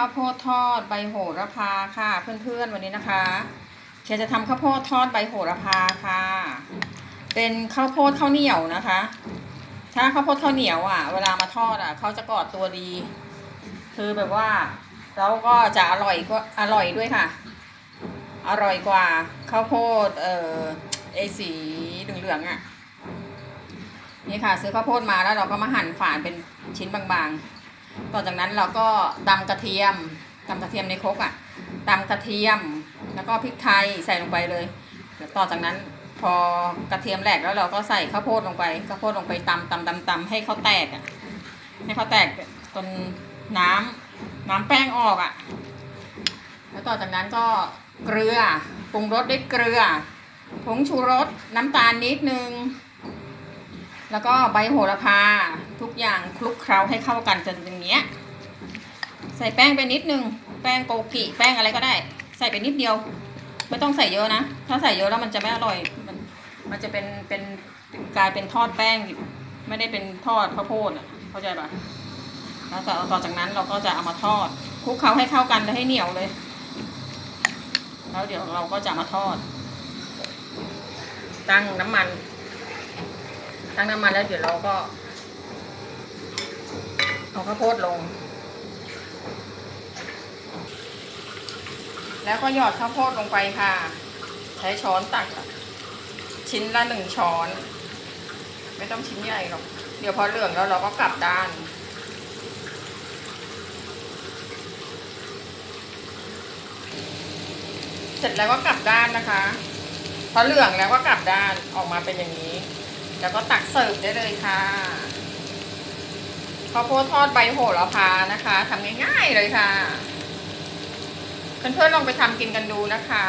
ข้าวโพดทอดใบโหระพาค่ะเพื่อนๆวันนี้นะคะเชียร์จะทำข้าวโพดทอดใบโหระพาค่ะ เป็นข้าวโพดข้าวเหนียวนะคะ ถ้าข้าวโพดข้าวเหนียวอะ เวลามาทอดอะเขาจะกอดตัวดี คือแบบว่าแล้วก็จะอร่อยก็อร่อยด้วยค่ะ อร่อยกว่าข้าวโพดเอ่อไอสีเหลืองๆอะนี่ค่ะ ซื้อข้าวโพดมาแล้วเราก็มาหั่นฝานเป็นชิ้นบางๆ ต่อจากนั้นเราก็ตำกระเทียมตำกระเทียมในครกอะตำกระเทียมแล้วก็พริกไทยใส่ลงไปเลยแล้วต่อจากนั้นพอกระเทียมแหลกแล้วเราก็ใส่ข้าวโพดลงไปข้าวโพดลงไปตำตำตำตำให้เขาแตกอะให้เขาแตกจนน้ำน้ำแป้งออกอะ แล้วต่อจากนั้นก็เกลือปรุงรสด้วยเกลือผงชูรสน้ำตาลนิดนึง แล้วก็ใบโหระพา ทุกอย่างคลุกเคล้าให้เข้ากันจนอย่างเงี้ย ใส่แป้งไปนิดนึง แป้งโกกิ แป้งอะไรก็ได้ ใส่ไปนิดเดียว ไม่ต้องใส่เยอะนะ ถ้าใส่เยอะแล้วมันจะไม่อร่อย มันมันจะเป็นเป็นกลายเป็นทอดแป้ง ไม่ได้เป็นทอดข้าวโพดอะเข้าใจปะแล้วแต่ต่อจากนั้นเราก็จะเอามาทอดคลุกเคล้าให้เข้ากันแล้วให้เหนียวเลย แล้วเดี๋ยวเราก็จะมาทอด ตั้งน้ำมัน ตั้งน้ำมันแล้วเดี๋ยวเราก็ เอาข้าวโพดลง แล้วก็หยอดข้าวโพดลงไปค่ะ ใช้ช้อนตักชิ้นละหนึ่งช้อน ไม่ต้องชิ้นใหญ่หรอก เดี๋ยวพอเหลืองแล้วเราก็กลับด้านเสร็จแล้วก็กลับด้านนะคะ พอเหลืองแล้วก็กลับด้านออกมาเป็นอย่างนี้ แล้วก็ตักเสิร์ฟได้เลยค่ะ ข้าวโพดทอดใบโหระพานะคะทำง่ายๆเลยค่ะ เพื่อนๆลองไปทำกินกันดูนะคะ